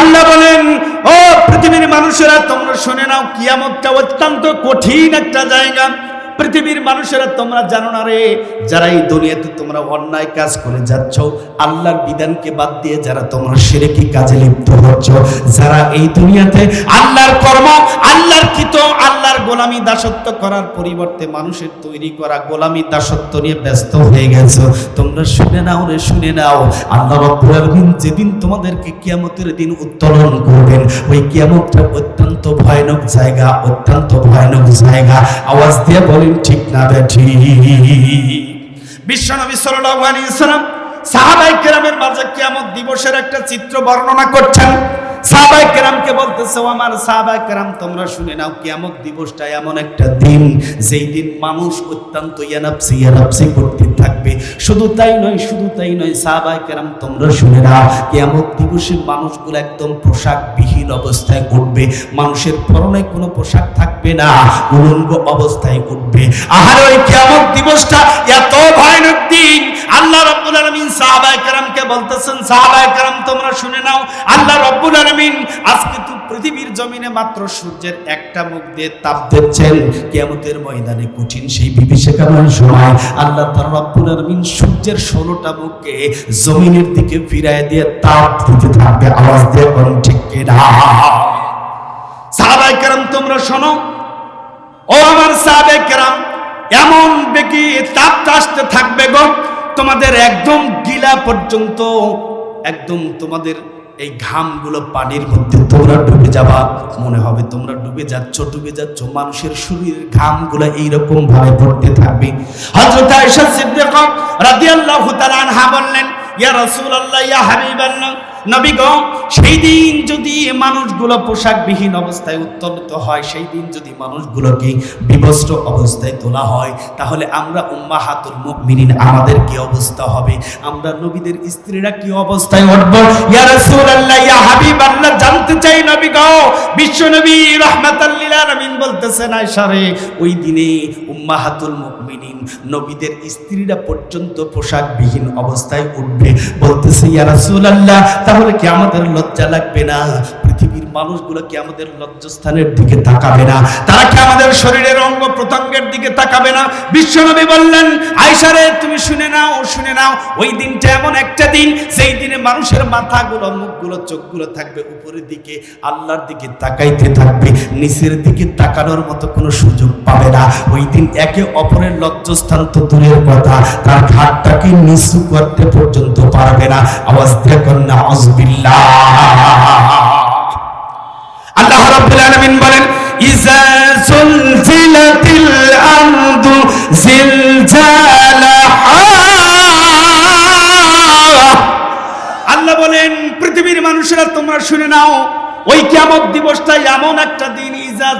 আল্লাহ বলেন ও পৃথিবীর মানুষেরা তোমরা শুনে নাও কিয়ামতটা অত্যন্ত কঠিন একটা জায়গা। পৃথিবীর মানুষেরা তোমরা জানো না রে? যারা এই দুনিয়াতে তোমরা অন্যায় কাজ করে যাচ্ছ, আল্লাহর বিধানকে বাদ দিয়ে যারা তোমরা সেরেকি কাজে লিপ্ত হচ্ছ, যারা এই দুনিয়াতে আল্লাহর কর্ম, আল্লাহর কৃত, আল্লাহর গোলামি দাসত্ব করার পরিবর্তে মানুষের তৈরি করা গোলামি দাসত্ব নিয়ে ব্যস্ত হয়ে গেছো। তোমরা শুনে নাও রে, শুনে নাও। আল্লাহ রব্বুল আলামিন যেদিন তোমাদেরকে কিয়ামতের দিন উত্তোলন করবেন, ওই কিয়ামতটা অত্যন্ত ভয়ানক জায়গা, অত্যন্ত ভয়ানক জায়গা। আওয়াজ দিয়ে বলেন ঠিক না বেঠি বিশ্বনবী সাল্লাল্লাহু আলাইহি সাল্লাম কেরামের মাঝে কিয়ামত দিবসের একটা চিত্র বর্ণনা করছেন। সাহাবাই কেরামকে বলতেছে, "ও আমার সাহাবাই কেরাম, তোমরা শুনে নাও, কিয়ামত দিবসটা এমন একটা দিন, যেই দিন মানুষ অত্যন্ত ইয়ানাপসি ইয়ানাপসি করতে শুধু তাই নয়, শুধু তাই নয় সাহাবাই কেরাম তোমরা শুনে নাও কেমন দিবসে মানুষগুলো একদম পোশাকবিহীন অবস্থায় উঠবে। মানুষের পরনে কোনো পোশাক থাকবে না, উলঙ্গ অবস্থায় উঠবে। আহার ওই কিয়ামত দিবসটা এত ভয়ানক দিন! আল্লাহ রাব্বুল আলামিন সাহাবায়ে কেরামকে বলতেছেন, সাহাবায়ে কেরাম, তোমরা শুনে নাও, আল্লাহ রাব্বুল আলামিন আজকে তো পৃথিবীর জমিনে মাত্র সূর্যের একটা মুখ দিয়ে তাপ দিচ্ছেন। কিয়ামতের ময়দানে কঠিন সেই বিভীষিকাময় সময়। আল্লাহ তাআলা রাব্বুল আলামিন সূর্যের 16টা মুখকে জমিনের দিকে ফিরায় দিয়ে তাপ দিতে থাকবে। আওয়াজ দিয়ে কোন ঠিক কিনা সাহাবায়ে কেরাম, তোমরা শোনো। ও আমার সাহাবে কেরাম, এমন বেকি তাপটা আসতে থাকবে গো তোমাদের একদম গিলা পর্যন্ত, একদম তোমাদের এই ঘামগুলো পানির মধ্যে তোমরা ডুবে যাবা। মনে হবে তোমরা ডুবে যাচ্ছ ডুবে যাচ্ছ, মানুষের শরীরের ঘামগুলো এইরকম ভাবে পড়তে থাকবে। হযরত আয়েশা সিদ্দিকা রাদিয়াল্লাহু তাআলা আনহা বললেন, ইয়া রাসূলুল্লাহ, ইয়া হাবিবাল্লাহ নবী গো, সেই দিন যদি মানুষগুলো পোশাকবিহীন অবস্থায় উত্তোলিত হয়, সেই দিন যদি মানুষগুলোকে বিবস্ত্র অবস্থায় তোলা হয়, তাহলে আমরা উম্মাহাতুল মুমিনিন, আমাদের কি অবস্থা হবে? আমরা নবীদের স্ত্রীরা কি অবস্থায় উঠব? ইয়া রাসূলুল্লাহ, ইয়া হাবিবাল্লাহ, জানতে চাই নবীগণ বিশ্ব নবী রাহমাতাল লিল আলামিন বলতেছেন আয়সারে ওই দিনে উম্মাহাতুল মুমিনিন নবীদের স্ত্রীরা পর্যন্ত পোশাকবিহীন অবস্থায় উঠবে। বলতেছে, ইয়া রাসূলুল্লাহ, তাহলে কি আমাদের লজ্জা লাগবে না? পৃথিবীর মানুষগুলো কি আমাদের লজ্জাস্থানের দিকে তাকাবে না? তারা কি আমাদের শরীরের অঙ্গ প্রত্যঙ্গের দিকে তাকাবে না? বিশ্বনবী বললেন আয়সারে তুমি শুনে নাও শুনে নাও, ওই দিনটা এমন একটা দিন, সেই দিনে মানুষের মাথাগুলো, মুখগুলো, চোখগুলো থাকবে উপরের দিকে, আল্লাহর দিকে তাকাইতে থাকবে, নিচের দিকে তাকানোর মতো কোনো সুযোগ পাবে না। ওই দিন একে অপরের লজ্জাস্থান তো দূরের কথা, তার ঘাটটাকে নিচু করতে পর্যন্ত পারবে না? আওয়াজ দেখুন না আউযুবিল্লাহ আল্লাহ রাব্বুল আলামিন বলেন, ইজা সুলজিলাতিল আরদু জিলজালাহা। আল্লাহ বলেন, পৃথিবীর মানুষেরা তোমরা শুনে নাও, ওই কিয়ামত দিবসটা এমন একটা দিন, ইজা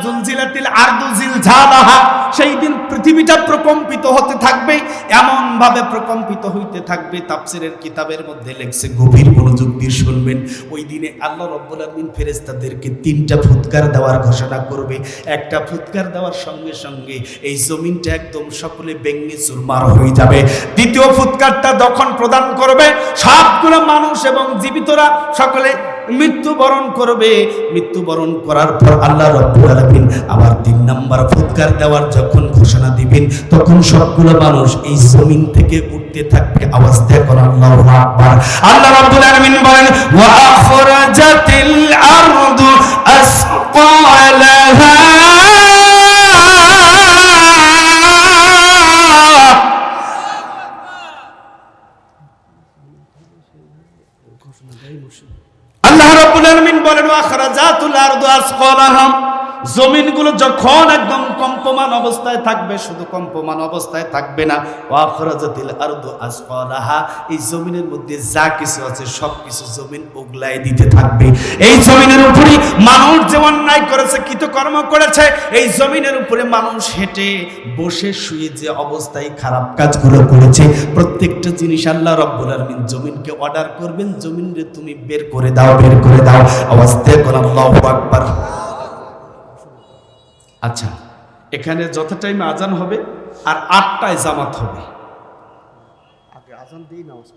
জুলজিলাতিল আরদু জিলজালাহা সেই দিন পৃথিবীটা প্রকম্পিত হতে থাকবে এমন ভাবে প্রকম্পিত হইতে থাকবে কিতাবের মধ্যে লেখছে, গভীর মনোযোগ দিয়ে শুনবেন। ওই দিনে আল্লাহ রব্বুল তিনটা ফুৎকার দেওয়ার ঘোষণা করবে। একটা ফুৎকার দেওয়ার সঙ্গে সঙ্গে এই জমিনটা একদম সকলে ব্যঙ্গে চুরমার হয়ে যাবে। দ্বিতীয় ফুৎকারটা যখন প্রদান করবে, সবগুলো মানুষ এবং জীবিতরা সকলে মৃত্যুবরণ করবে। মৃত্যুবরণ করার পর আল্লাহ রব্বুল আবার তিন নাম্বার ফুৎকার দেওয়ার যখন ঘোষণা দিবেন, তখন সবগুলো মানুষ এই জমিন থেকে উঠতে থাকবে। আওয়াজ দেখুন আল্লাহ আকবার। আল্লাহ রব্বুল আলামিন বলেন, ওয়া আখরাজাতিল আরদু যখন একদম কম্পমান অবস্থায় থাকবে, শুধু কম্পমান অবস্থায় থাকবে না ওয়াখরাজাতিল আরদু আসকালাহা এই জমিনের মধ্যে যা কিছু আছে, সব কিছু জমিন উগলায় দিতে থাকবে। এই জমিনের উপরে মানুষ যে অন্যায় করেছে, কৃতকর্ম করেছে, এই জমিনের উপরে মানুষ হেঁটে বসে শুয়ে যে অবস্থায় খারাপ কাজগুলো করেছে, প্রত্যেকটা জিনিস আল্লাহ রব্বুল আলামিন জমিনকে অর্ডার করবেন, জমিনরে তুমি বের করে দাও, বের করে দাও। দেখুন আল্লাহু আকবার। আচ্ছা। এখানে যত টাইমে আজান হবে আর আটটায় জামাত হবে। আজান দিয়ে নামাজ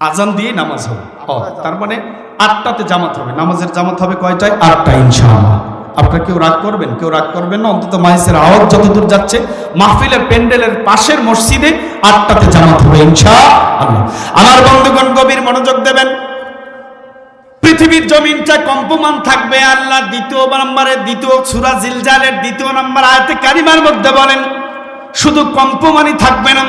আজান দিয়ে নামাজ হবে। ও তার মানে আটটাতে জামাত হবে। নামাজের জামাত হবে কয়টায়? আটটা ইনশাআল্লাহ। আপনারা কেউ রাগ করবেন? কেউ রাগ করবেন না? অন্তত মাইসের আওয়াজ যতদূর যাচ্ছে মাহফিলের প্যান্ডেলের পাশের মসজিদে আটটাতে জামাত হবে ইনশাআল্লাহ। আমার বন্ধুগণ গভীর মনোযোগ দেবেন। পৃথিবীর জমিনটা কম্পমান থাকবে, আল্লাহ দ্বিতীয় নম্বরে, দ্বিতীয় সুরা জিলজালের দ্বিতীয় নম্বর আয়তে কারিমার মধ্যে বলেন, শুধু কম্পমানই থাকবে না,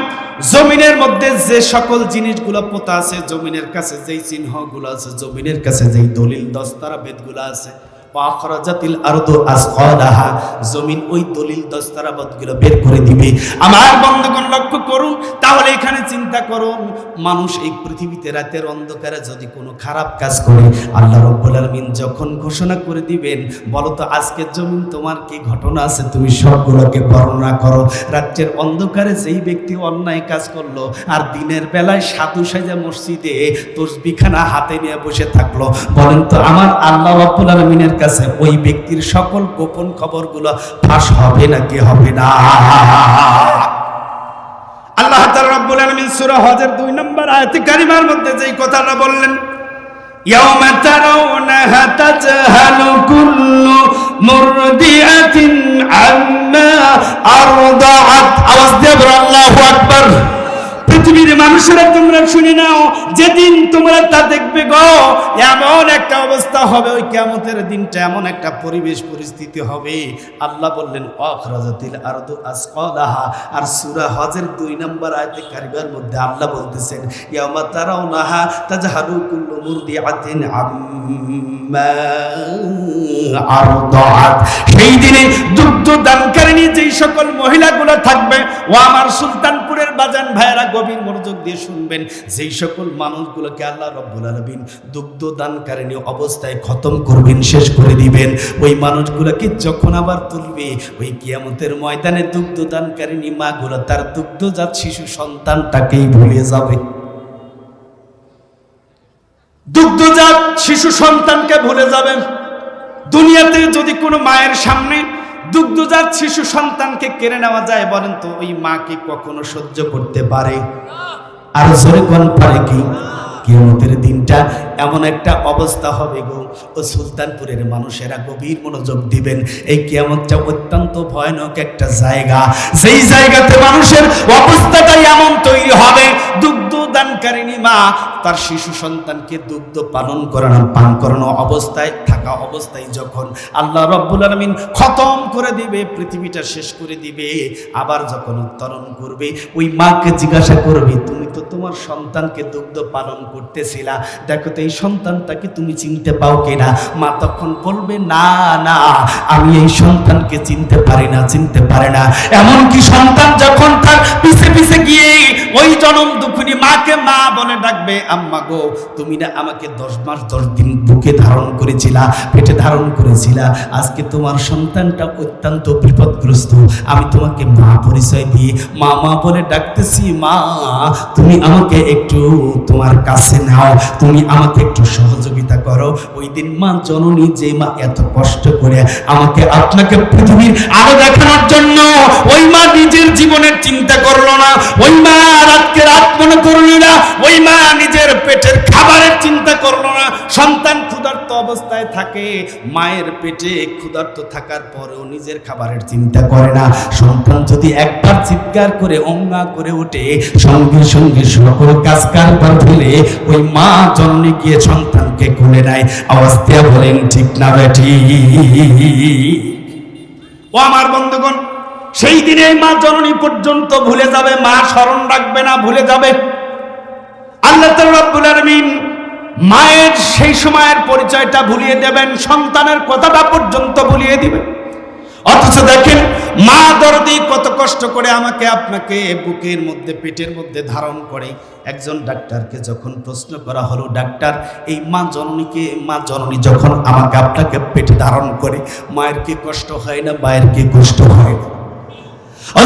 জমিনের মধ্যে যে সকল জিনিসগুলো পোতা আছে, জমিনের কাছে যেই চিহ্নগুলো আছে, জমিনের কাছে যেই দলিল দস্তারা বেদগুলো আছে পাখরাজাতিল আরদু আসকালাহা জমিন ওই দলিল দস্তারাবাদগুলো বের করে দিবে। আমার বন্ধুগণ লক্ষ্য করুন, তাহলে এখানে চিন্তা করুন, মানুষ এই পৃথিবীতে রাতের অন্ধকারে যদি কোনো খারাপ কাজ করে, আল্লাহ রব্বুল আলামিন যখন ঘোষণা করে দিবেন, বলো তো জমিন তোমার কি ঘটনা আছে? তুমি সবগুলোকে বর্ণনা করো। রাত্রের অন্ধকারে যেই ব্যক্তি অন্যায় কাজ করল, আর দিনের বেলায় সাধু সাজা মসজিদে তসবিখানা হাতে নিয়ে বসে থাকল, বলেন তো আমার আল্লাহ রব্বুল কাছে ওই ব্যক্তির সকল গোপন খবরগুলো ফাঁস হবে নাকি হবে না আল্লাহ তাআলা রব্বুল আলামিন সূরা হজের দুই নম্বর আয়াতে কারিমার মধ্যে যেই কথাটা বললেন يوم ترونها تذهل كل مرضعة عما أرضعت আওয়াজ দিয়ে বলো আল্লাহু আকবার পৃথিবীর মানুষেরা তোমরা শুনে নাও, যেদিন তোমরা তা দেখবে গো, এমন একটা অবস্থা হবে, ওই কেমতের দিনটা এমন একটা পরিবেশ পরিস্থিতি হবে। আল্লাহ বললেন, অখরাজাতিল আরদু আসকালাহা। আর সূরা হজের দুই নম্বর আয়াতে কারিবার মধ্যে আল্লাহ বলতেছেন ইয়ামা তারাউনাহা তাজহালু কুল্লু মুরদিআতিন আম্মা সেই দিনে দুগ্ধ দানকারিণী যেই সকল মহিলাগুলো থাকবে, ও আমার সুলতানপুরের বাজান ভাইয়েরা গভীর মনোযোগ দিয়ে শুনবেন। যেই সকল মানুষগুলোকে আল্লাহ রব্বুল আলামিন দুগ্ধ দানকারিণী অবস্থায় খতম করবেন, শেষ করে দিবেন, ওই মানুষগুলোকে যখন আবার তুলবে, ওই কিয়ামতের ময়দানে দুগ্ধ দানকারিণী মাগুলো তার দুগ্ধজাত শিশু সন্তানটাকেই ভুলে যাবে। দুগ্ধজাত শিশু সন্তানকে ভুলে যাবেন দুনিয়াতে যদি কোনো মায়ের সামনে দুগ্ধজাত শিশু সন্তানকে কেড়ে নেওয়া যায় বলেন তো, ওই মা কি কখনো সহ্য করতে পারে? আর জোরে কোন পারে কি? কিয়ামতের দিনটা এমন একটা অবস্থা হবে গো। ও সুলতানপুরের মানুষেরা গভীর মনোযোগ দিবেন। এই কিয়ামতটা অত্যন্ত ভয়ানক একটা জায়গা। সেই জায়গাতে মানুষের অবস্থাটাই এমন তৈরি হবে। দুগ্ধ দানকারিণী মা, তার শিশু সন্তানকে দুগ্ধ পালন করানো, পান করানো অবস্থায় থাকা অবস্থায় যখন আল্লাহ রব্বুল আলমিন খতম করে দিবে, পৃথিবীটা শেষ করে দিবে, আবার যখন উত্তরণ করবে, ওই মাকে জিজ্ঞাসা করবে, তুমি তো তোমার সন্তানকে দুগ্ধ পালন করতেছিলা, দেখো তো এই সন্তানটাকে তুমি চিনতে পাও কিনা? মা তখন বলবে, না না, আমি এই সন্তানকে চিনতে পারি না, চিনতে পারে না। এমনকি সন্তান যখন তার পিছে পিছে গিয়ে ওই জনম দুখুনি মাকে মা বলে ডাকবে, আম্মা গো, তুমি না আমাকে দশ মাস, দশ দিন বুকে ধারণ করেছিলা, পেটে ধারণ করেছিলা। আজকে তোমার সন্তানটা অত্যন্ত বিপদগ্রস্ত। আমি তোমাকে মা পরিচয় দিয়ে মা মা বলে ডাকতেছি, মা, তুমি আমাকে একটু তোমার কাছে নাও, তুমি আমাকে একটু সহযোগিতা করো। ওই দিন মা জননী যে মা এত কষ্ট করে আমাকে আপনাকে পৃথিবীর আরও দেখানোর জন্য, ওই মা নিজের জীবনের চিন্তা করল না। ওই মা রাতকে রাত মনে করল না ওই মা নিজের পেটের খাবারের চিন্তা করল না। সন্তান ক্ষুধার্ত অবস্থায় থাকে, মায়ের পেটে ক্ষুধার্ত থাকার পরেও নিজের খাবারের চিন্তা করে না। সন্তান যদি একবার চিৎকার করে, অঙ্গা করে ওঠে, সঙ্গে সঙ্গে সকল কাজ কারবার ফেলে ওই মা জন্মে গিয়ে সন্তানকে কোলে নেয়। দিয়ে বলেন, ঠিক না বেটি ও আমার বন্ধুগণ, সেই দিনে মা জননী পর্যন্ত ভুলে যাবে, মা স্মরণ রাখবে না, ভুলে যাবে আল্লাহ তাআলা রাব্বুল আলামিন মায়ের সেই সময়ের পরিচয়টা ভুলিয়ে দেবেন, সন্তানের কথাটা পর্যন্ত ভুলিয়ে দিবেন। অথচ দেখেন, মা দরদি কত কষ্ট করে আমাকে আপনাকে বুকের মধ্যে, পেটের মধ্যে ধারণ করে। একজন ডাক্তারকে যখন প্রশ্ন করা হলো, ডাক্তার, এই মা জননীকে, মা জননী যখন আমাকে আপনাকে পেটে ধারণ করে, মায়ের কি কষ্ট হয় না, মায়ের কি কষ্ট হয় না?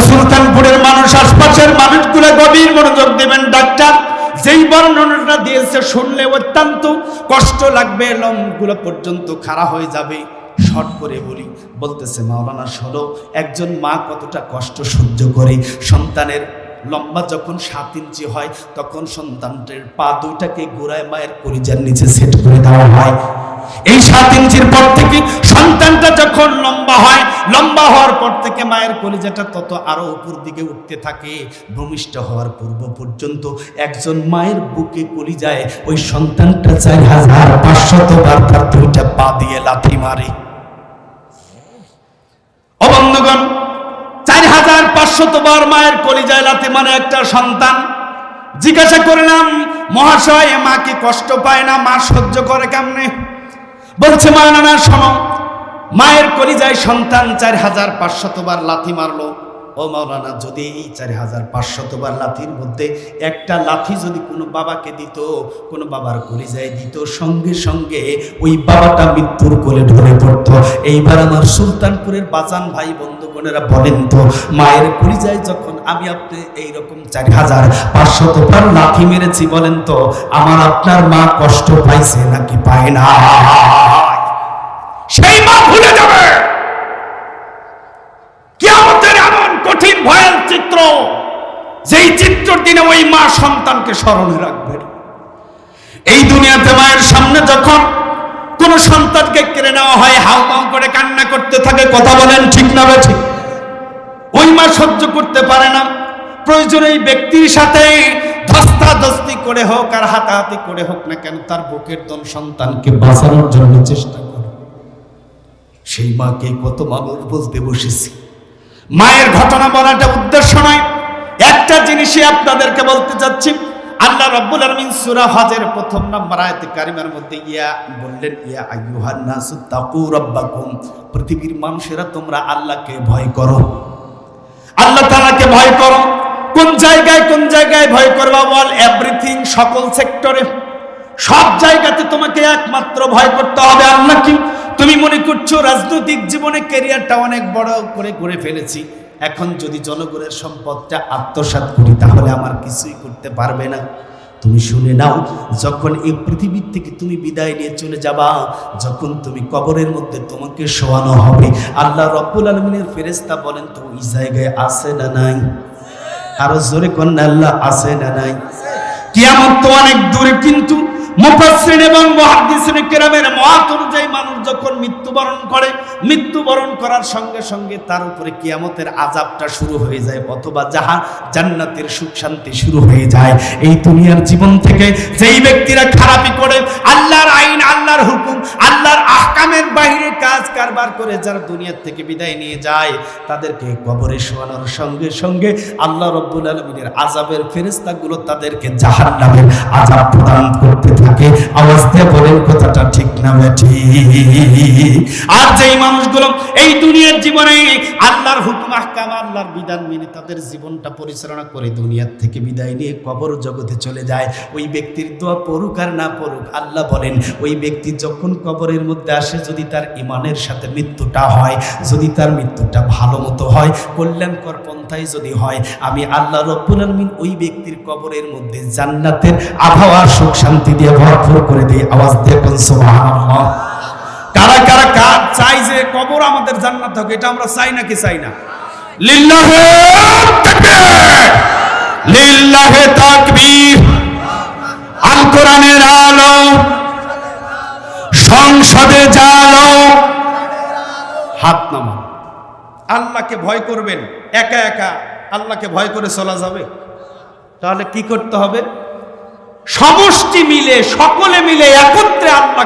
সুলতানপুরের মানুষ, আশপাশের মানুষগুলো গভীর মনোযোগ দেবেন, ডাক্তার যেই বর্ণনাটা দিয়েছে শুনলে অত্যন্ত কষ্ট লাগবে, লমগুলো পর্যন্ত খাড়া হয়ে যাবে। শর্ট করে বলি, বলতেছে, মাওলানা, শোনো, একজন মা কতটা কষ্ট সহ্য করে। সন্তানের লম্বা যখন সাত ইঞ্চি হয়, তখন সন্তানটির পা দুইটাকে গোড়ায় মায়ের কলিজার নিচে সেট করে দেওয়া হয়। এই সাত ইঞ্চির পর থেকে সন্তানটা যখন লম্বা হয়, লম্বা হওয়ার পর থেকে মায়ের কলিজাটা তত আরও উপর দিকে উঠতে থাকে। ভূমিষ্ঠ হওয়ার পূর্ব পর্যন্ত একজন মায়ের বুকে কলিজায় ওই সন্তানটা চার হাজার পাঁচশত বার তার দুইটা পা দিয়ে লাথি মারে অবন্ধগণ চার হাজার পাঁচশত বার মায়ের কলিজায় লাথি মানে একটা সন্তান। জিজ্ঞাসা করলাম, মহাশয় মা কি কষ্ট পায় না? মা সহ্য করে কেমনে? বলছে, মা নানা শোনো। মায়ের কলিজায় সন্তান চার হাজার পাঁচশত বার লাথি মারলো। ও মাওলানা, যদি এই চার হাজার পাঁচশত বার লাথির মধ্যে একটা লাথি যদি কোনো বাবাকে দিত, কোনো বাবার কলিজায় দিত, সঙ্গে সঙ্গে ওই বাবাটা মৃত্যুর কোলে ঢলে পড়ত। এইবার আমার সুলতানপুরের বাজান ভাই বন্ধু বন্ধুগণেরা বলেন তো, মায়ের কলিজায় যখন আমি আপনি এইরকম চার হাজার পাঁচশত বার লাথি মেরেছি বলেন তো, আমার আপনার মা কষ্ট পাইছে নাকি পায় না সেই মা ভুলে যাবে কিয়ামতের এমন কঠিন ভয়াল চিত্র যেই চিত্রর দিনে ওই মা সন্তানকে স্মরণে রাখবে। এই দুনিয়াতে মায়ের সামনে যখন কোন সন্তানকে কেড়ে নেওয়া হয় হাউ মাউ করে কান্না করতে থাকে, কথা বলেন ঠিক না বে ঠিক? ওই মা সহ্য করতে পারে না। প্রয়োজনে এই ব্যক্তির সাথে ধস্তাধস্তি করে হোক আর হাতাহাতি করে হোক না কেন, তার বুকের দন সন্তানকে বাঁচানোর জন্য চেষ্টা করে। সেই মাকে কত মানুষ বলতে বসেছি। মায়ের ঘটনা বলাটা উদ্দেশ্য নয়। একটা জিনিসই আপনাদেরকে বলতে চাচ্ছি। আল্লাহ রাব্বুল আলামিন সূরা হজের প্রথম নম্বর আয়াতে কারিমার মধ্যে ইয়া বললেন, ইয়া আইয়ুহান নাসু তাকু রাব্বাকুম। পৃথিবীর মানুষেরা তোমরা আল্লাহকে ভয় করো। আল্লাহ তাআলাকে ভয় করো। কোন জায়গায় কোন জায়গায় ভয় করবা? বল এভরিথিং সকল সেক্টরে। সব জায়গাতে তোমাকে একমাত্র ভয় করতে হবে আল্লাহ কি তুমি মনে করছ রাজনৈতিক জীবনে ক্যারিয়ারটা অনেক বড় করে করে ফেলেছি। এখন যদি জনগণের সম্পদটা আত্মসাৎ করি, তাহলে আমার কিছুই করতে পারবে না। তুমি শুনে নাও, যখন এই পৃথিবীর থেকে তুমি বিদায় নিয়ে চলে যাবা, যখন তুমি কবরের মধ্যে তোমাকে শোয়ানো হবে, আল্লাহ রব্বুল আলমিনের ফেরেস্তা বলেন, তো ওই জায়গায় আছে না নাই? আরও জোরে কন্যা, আল্লাহ আছে না নাই? কিয়ামত তো অনেক দূরে, কিন্তু মুফাসসির এবং মুহাদ্দিসিন কেরামের মত অনুযায়ী মানুষ যখন মৃত্যুবরণ করে, মৃত্যুবরণ করার সঙ্গে সঙ্গে তার উপরে কিয়ামতের আজাবটা শুরু হয়ে যায়, অথবা যাহা জান্নাতের সুখ শান্তি শুরু হয়ে যায়। এই দুনিয়ার জীবন থেকে যেই ব্যক্তিরা খারাপি করে, আল্লাহর আইন আল্লাহর হুকুম, আল্লাহর আহকামের বাইরে কাজ কারবার করে যারা দুনিয়ার থেকে বিদায় নিয়ে যায়, তাদেরকে কবরে শোয়ানোর সঙ্গে সঙ্গে আল্লাহ রব্বুল আলমিনের আজাবের ফেরেস্তাগুলো তাদেরকে জাহান্নামের আজাব প্রদান করতে থাকে। দিয়ে বলেন, কথাটা ঠিক না বেঠি আর যেই মানুষগুলো এই দুনিয়ার জীবনে আল্লাহর হুকুম, আহকাম, আল্লাহর বিধান মেনে তাদের জীবনটা পরিচালনা করে দুনিয়ার থেকে বিদায় নিয়ে কবর জগতে চলে যায়, ওই ব্যক্তির দোয়া পড়ুক আর না পড়ুক, আল্লাহ বলেন, ওই ব্যক্তি যখন কবরের মধ্যে আসে, যদি তার ইমানের সাথে মৃত্যুটা হয়, যদি তার মৃত্যুটা ভালো মতো হয়, কল্যাণকর পন্থায় যদি হয়, আমি আল্লাহ রব্বুল আলমিন ওই ব্যক্তির কবরের মধ্যে জান্নাতের আবহাওয়ার সুখ, শান্তি দিয়ে ভরপুর করে দিই। আওয়াজ দিয়ে কারা কারা, কার চাই যে কবর আমাদের জান্নাত হোক, এটা আমরা চাই নাকি চাই না? লিল্লাহে তাকবীর। আল কোরআনের আলো। সংসদে জালো হাত নামান আল্লাহকে ভয় করবেন, একা একা আল্লাহকে ভয় করে চলা যাবে। তাহলে কি করতে হবে? সমষ্টি মিলে, সকলে মিলে একত্রে আল্লাহ